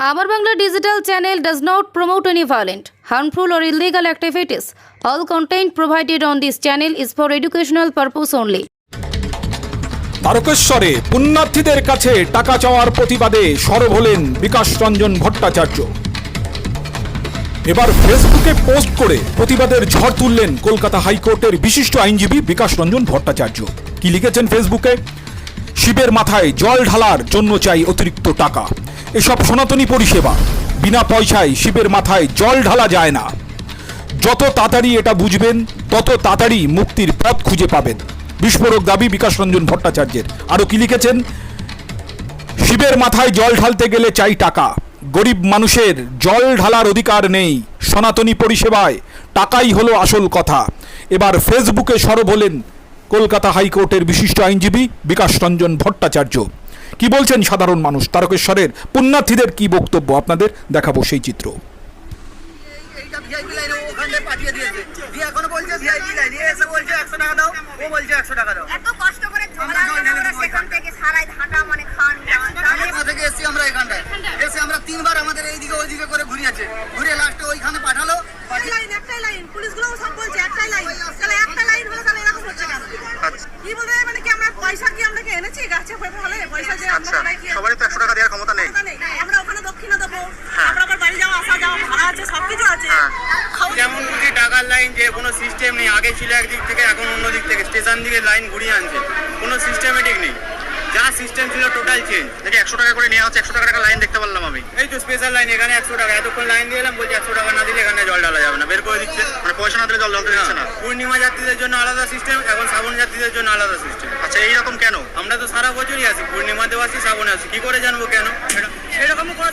Our Bangla digital channel does not promote any violent, harmful, or illegal activities. All content provided on this channel is for educational purpose only. তারকেশ্বরে পুণ্যার্থীদের কাছে টাকা চাওয়ার প্রতিবাদে সরব হলেন বিকাশ রঞ্জন ভট্টাচার্য এবার ফেসবুকে পোস্ট করে প্রতিবাদের ঝড় তুললেন কলকাতা হাইকোর্টের বিশিষ্ট আইনজীবী বিকাশ রঞ্জন ভট্টাচার্য কি লিখেছেন ফেসবুকে শিবের মাথায় জল ঢালার জন্য চাই অতিরিক্ত টাকা এসব সনাতনী পরিষেবা। বিনা পয়সায় শিবের মাথায় জল ঢালা যায় না। যত তাড়াতাড়ি এটা বুঝবেন, তত তাড়াতাড়ি মুক্তির পথ খুঁজে পাবেন। বিস্ফোরক দাবি বিকাশ রঞ্জন ভট্টাচার্যের। আরও কি লিখেছেন? শিবের মাথায় জল ঢালতে গেলে চাই টাকা। গরিব মানুষের জল ঢালার অধিকার নেই সনাতনী পরিষেবায়। টাকাই হলো আসল কথা। এবার ফেসবুকে সরব হলেন কলকাতা হাইকোর্টের বিশিষ্ট আইনজীবী বিকাশ রঞ্জন ভট্টাচার্য। কি বলছেন সাধারণ মানুষ? তারকেশ্বরের পুণ্যার্থীদের কি বক্তব্য? আপনাদের দেখাবো সেই চিত্র। এইটা ভিআইপি লাইনে ওখানে পাঠিয়ে দিয়েছে। দিয়ে এখনও বলছে ভিআইপি লাইন এ এসে বলছে একশো টাকা দাও ও বলছে একশো টাকা দাও। এত কষ্ট করে ঝগড়া আমরা সেখান থেকে সারাই হাঁটা মানে খান দান আমি কোথা থেকে এসেছি আমরা এখানটায়? এসে আমরা তিনবার আমাদের এইদিকে ওইদিকে করে ঘুরিয়েছে। ঘুরে লাস্টে ওইখানে পাঠালো। লাইন একটাই লাইন পুলিশগুলো সব বলছে একটাই লাইন তাহলে একটা লাইন হলে তাহলে এরকম হচ্ছে কেন? কি বলবে? মানে কি আমরা পয়সা কি আমরা এনেছি? গাছে ফলে পয়সা যে আমরা সবাই কি সবারই তো একশো টাকা দেওয়ার ক্ষমতা নেই ক্ষমতা নেই। আমরা ওখানে দক্ষিণা দেবো আমরা আবার বাড়ি যাওয়া আসা আছে সবকিছু আছে। যেমন কি টাকার লাইন যে কোনো সিস্টেম নেই আগে ছিল একদিক থেকে এখন অন্য দিক থেকে স্টেশন দিকে লাইন ঘুরিয়ে আনছে। কোনো সিস্টেমেটিক নেই। যা সিস্টেম ছিল টোটাল চেঞ্জ দেখি একশো টাকা করে নেওয়া হচ্ছে একশো টাকা লাইন দেখতে পারলাম আমি। এই তো স্পেশাল লাইন এখানে একশো টাকা। এতক্ষণ লাইন দিয়ে এলাম বলছে একশো টাকা না দিলে এখানে জল ঢালা যাবে না বের করে দিচ্ছে। মানে পয়সা না দিলে জল ঢালতে দিচ্ছে না। পূর্ণিমা যাত্রীদের জন্য আলাদা সিস্টেম এখন শ্রাবণ যাত্রীদের জন্য আলাদা সিস্টেম আচ্ছা এইরকম কেন? আমরা তো সারা বছরই আছি পূর্ণিমাতেও আসি শ্রাবণে আসি কি করে জানব কেন? এরকম কোনো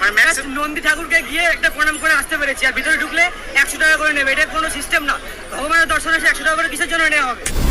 মানে max- নন্দী ঠাকুরকে গিয়ে একটা প্রণাম করে আসতে পেরেছি, আর ভিতরে ঢুকলে একশো টাকা করে নেবে, এটা কোনো সিস্টেম না। ভগবানের দর্শন এসে একশো টাকা করে কিসের জন্য নেওয়া হবে?